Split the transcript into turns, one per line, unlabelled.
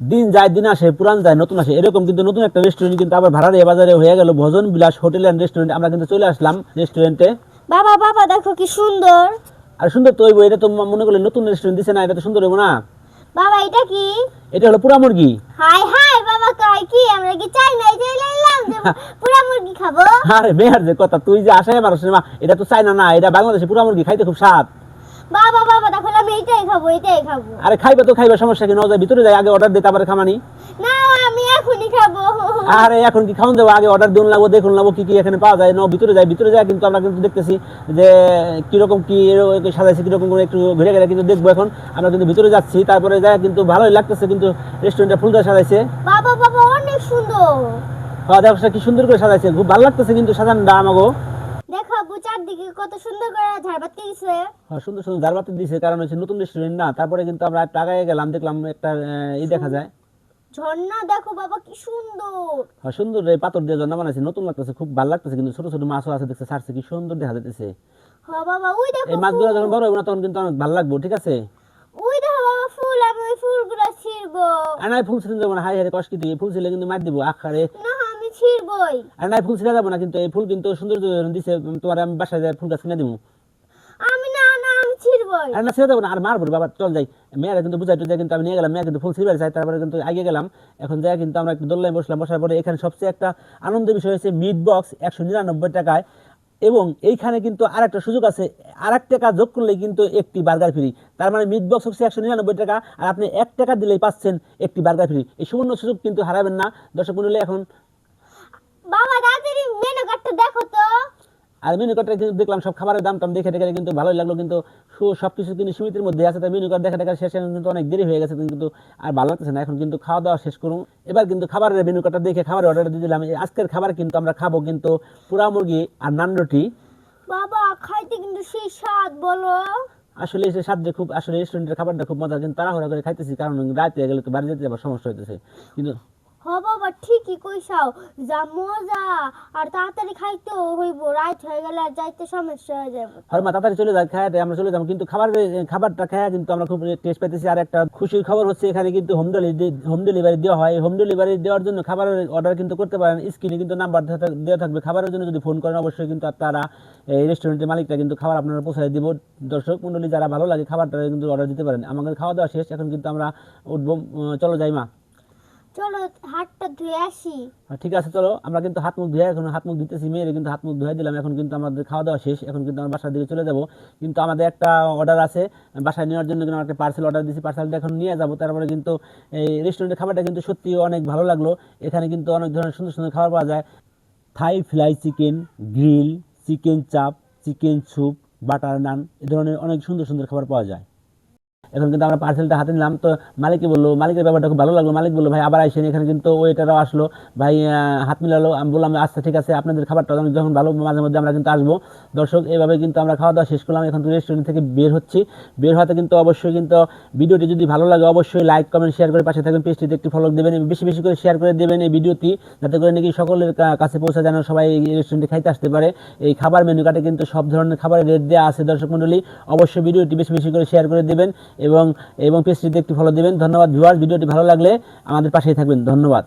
দিন যায় দিন আসে পুরান যায় নতুন আসে। এরকম কিন্তু নতুন একটা রেস্টুরেন্ট কিন্তু আবার ভাড়ারে বাজারে হয়ে গেল। ভোজন বিলাস হোটেল অ্যান্ড রেস্টুরেন্ট আমরা কিন্তু চলে আসলাম রেস্টুরেন্টে
বাবা বাবা দেখো কি সুন্দর।
আর সুন্দর তো হইব এটা তো মনে করলে নতুন রেস্টুরেন্ট দিছে না এটা তো সুন্দর হইব না।
বাবা এটা কি?
এটা হলো পুরা মুরগি।
হাই হাই বাবা কয় কি? আমরা কি চাই নাই চাই লাইলাম যে পুরা মুরগি খাব।
আরে মেয়ার যে কথা তুই যে আশায় মানুষের মা এটা তো চাই না না এটা বাংলাদেশে পুরা মুরগি খাইতে খুব স্বাদ।
বাবা বাবা দেখো আমি এটাই খাব এটাই খাব।
আরে খাইবে তো খাইবে সমস্যা কি? নয় ভিতরে যাই আগে অর্ডার দিতে আবার খামানি।
না আমি এখনই খাব।
আরে এখন কি খাওয়ান দেবো? আগে অর্ডার দিন লাগবো দেখুন লাগবো কি কি এখানে পাওয়া যায়। ন ভিতরে যায় ভিতরে যায় কিন্তু আমরা কিন্তু দেখতেছি যে কীরকম কি সাজাইছে কীরকম করে একটু ঘুরে গেলে কিন্তু দেখব এখন। আমরা কিন্তু ভিতরে যাচ্ছি তারপরে যায় কিন্তু ভালোই লাগতেছে কিন্তু রেস্টুরেন্টটা ফুলটা সাজাইছে।
বাবা বাবা অনেক সুন্দর।
খাওয়া দাওয়া কি সুন্দর করে সাজাইছে খুব ভালো লাগতেছে কিন্তু সাজানটা আমাকে
দেখো কত সুন্দর করে ঝাড়বাতি দিছে।
হ্যাঁ, সুন্দর সুন্দর জারবাতি দিছে কারণ হচ্ছে নতুন রেস্টুরেন্ট না তারপরে কিন্তু আমরা আগায় গেলাম দেখলাম একটা ই দেখা যায়।
ঝর্ণা দেখো বাবা কি সুন্দর।
হ্যাঁ, সুন্দর এই পাথর দিয়ে জন্না বানাইছে নতুন লাগতেছে খুব ভালো লাগতেছে কিন্তু ছোট ছোট মাছও আছে দেখছে ছাড়ছে কি সুন্দর দেখা যাইতেছে।
হ বাবা ওই দেখো
এই মাছগুলো যখন বড় হবে না তখন কিন্তু অনেক ভালো লাগবে ঠিক আছে?
ওই দেখো বাবা ফুল আমি ওই ফুলগুলো ছিড়বো।
আর নাই ফুল ছিঁড়ে যাব না হাই হারে কষ্ট দিয়ে ফুল ছিলে কিন্তু মার দিব আখারে
না ছিড়বই
আর নাই ফুল ছিঁড়ে যাব না কিন্তু এই ফুল কিন্তু সুন্দর দিছে তোমার আমি বাসায় যাই ফুল গাছ কিনে দিব
আমি না না আমি ছিড়বই
আর না ছেড়ে যাব না আর মারবো বাবা চল যাই। মেয়েরা কিন্তু বুঝাই টুজাই কিন্তু আমি নিয়ে গেলাম মেয়ে কিন্তু ফুল ছিঁড়ে চাই তারপরে কিন্তু আগে গেলাম এখন যাই কিন্তু আমরা একটু দোল্লায় বসলাম বসার পরে এখানে সবচেয়ে একটা আনন্দের বিষয় হচ্ছে মিট বক্স একশো নিরানব্বই টাকায় এবং এইখানে কিন্তু আর একটা সুযোগ আছে আর এক টাকা যোগ করলে কিন্তু একটি বার্গার ফ্রি তার মানে মিট বক্স হচ্ছে একশো নিরানব্বই টাকা আর আপনি এক টাকা দিলেই পাচ্ছেন একটি বার্গার ফ্রি এই সুবর্ণ সুযোগ কিন্তু হারাবেন না। দর্শক মন্ডলী এখন
মেনু কার্ডটা দেখো তো।
আর মেনু কার্ডটা দেখলাম সব খাবারের দাম টাম দেখে দেখে কিন্তু ভালোই লাগল কিন্তু সু- সবকিছু কিন্তু সীমিতের মধ্যে আছে তাই মেনু কার্ড দেখা শেষে কিন্তু অনেক দেরি হয়ে গেছে কিন্তু আর ভালো লাগতেছে না। এখন কিন্তু খাওয়া দাওয়া শেষ করুন। এবার কিন্তু খাবারের মেনু কার্ডটা দেখে খাবারের অর্ডার দিয়ে দিলাম। আজকের খাবার কিন্তু আমরা খাব কিন্তু পুরা মুরগি আর নান রুটি।
বাবা খাইতে কিন্তু সেই স্বাদ বলো।
আসলে সাথে খুব আসলে রেস্টুরেন্টের খাবারটা খুব মজা কিন্তু তাড়াহুড়া করে খাইতেছি কারণ রাত হয়ে গেলে তো বাড়ি যেতে আবার সমস্যা হইতেছে। কিন্তু
হ বাবা, ঠিকই কইসাও যা মজা, আর তাড়াতাড়ি খাইতেও হইব, রাত হয়ে গেলে আর যাইতে সমস্যা হয়ে যাবে
হরমা তাড়াতাড়ি চলে যায় খায় আমরা চলে যাব। কিন্তু খাবারের খাবারটা খায় কিন্তু আমরা খুব টেস্ট পাইতেছি। আর একটা খুশির খবর হচ্ছে, এখানে কিন্তু হোম ডেলিভারি হোম ডেলিভারি দেওয়া হয়। হোম ডেলিভারি দেওয়ার জন্য খাবারের অর্ডার কিন্তু করতে পারেন। স্ক্রিনে কিন্তু নাম্বার দেওয়া থাকবে। খাবারের জন্য যদি ফোন করেন, অবশ্যই কিন্তু তারা এই রেস্টুরেন্টের মালিকটা কিন্তু খাবার আপনারা পৌঁছায় দিব। দর্শক, মন্ডলী, যারা ভালো লাগে, খাবারটা কিন্তু অর্ডার দিতে পারেন। আমাদের খাওয়া দাওয়া শেষ। এখন কিন্তু আমরা উঠবো চলো যাই মা।
চলো, হাতটা ধুয়ে আসি।
ঠিক আছে, চলো। আমরা কিন্তু হাত মুখ ধুয়ে, এখন হাত মুখ দিতেছি মেয়েরে কিন্তু হাত মুখ ধুয়ে দিলাম। এখন কিন্তু আমাদের খাওয়া দাওয়া শেষ। এখন কিন্তু আমরা বাসার দিকে চলে যাব। কিন্তু আমাদের একটা অর্ডার আছে, বাসায় নেওয়ার জন্য কিন্তু একটা পার্সেল অর্ডার দিয়েছি পার্সেলটা এখন নিয়ে যাব। তারপরে কিন্তু এই রেস্টুরেন্টের খাবারটা কিন্তু সত্যি অনেক ভালো লাগল। এখানে কিন্তু অনেক ধরনের সুন্দর সুন্দর খাবার পাওয়া যায়। Thai fly chicken grill chicken chaap chicken soup butter naan এ ধরনের অনেক সুন্দর সুন্দর খাবার পাওয়া যায়। এখন কিন্তু আমরা পার্সেলটা হাতে নিলাম। তো মালিককে বলল, মালিকের ব্যাপারটা খুব ভালো লাগল। মালিক বলল, ভাই, আবার আইসেন এখানে কিন্তু ওয়েটারও আসলো। ভাই হাত মিলালো। আমি বললাম আচ্ছা ঠিক আছে, আপনাদের খাবারটা যখন ভালো, মাঝে মধ্যে আমরা কিন্তু আসব। দর্শক এইভাবে কিন্তু আমরা খাওয়া দাওয়া শেষ করলাম। এখন রেস্টুরেন্ট থেকে বের হচ্ছি। বের হতে কিন্তু অবশ্যই কিন্তু ভিডিওটি যদি ভালো লাগে, অবশ্যই লাইক কমেন্ট শেয়ার করে পাশে থাকবেন পেজটিতে একটি ফলো দেবেন বেশি বেশি করে শেয়ার করে দেবেন এই ভিডিওটি, যাতে করে নাকি সকলের কাছে পৌঁছা যেন সবাই এই রেস্টুরেন্টে খাইতে আসতে পারে। এই খাবার মেনু কার্ডে কিন্তু সব ধরনের খাবারের রেট দেওয়া আছে দর্শক মণ্ডলী। অবশ্যই ভিডিওটি বেশি বেশি করে শেয়ার করে দেবেন। এবং এবং পেস্ট্রিতে একটি ফলো দেবেন। ধন্যবাদ ভিউয়ার্স ভিডিওটি ভালো লাগলে আমাদের পাশেই থাকবেন। ধন্যবাদ।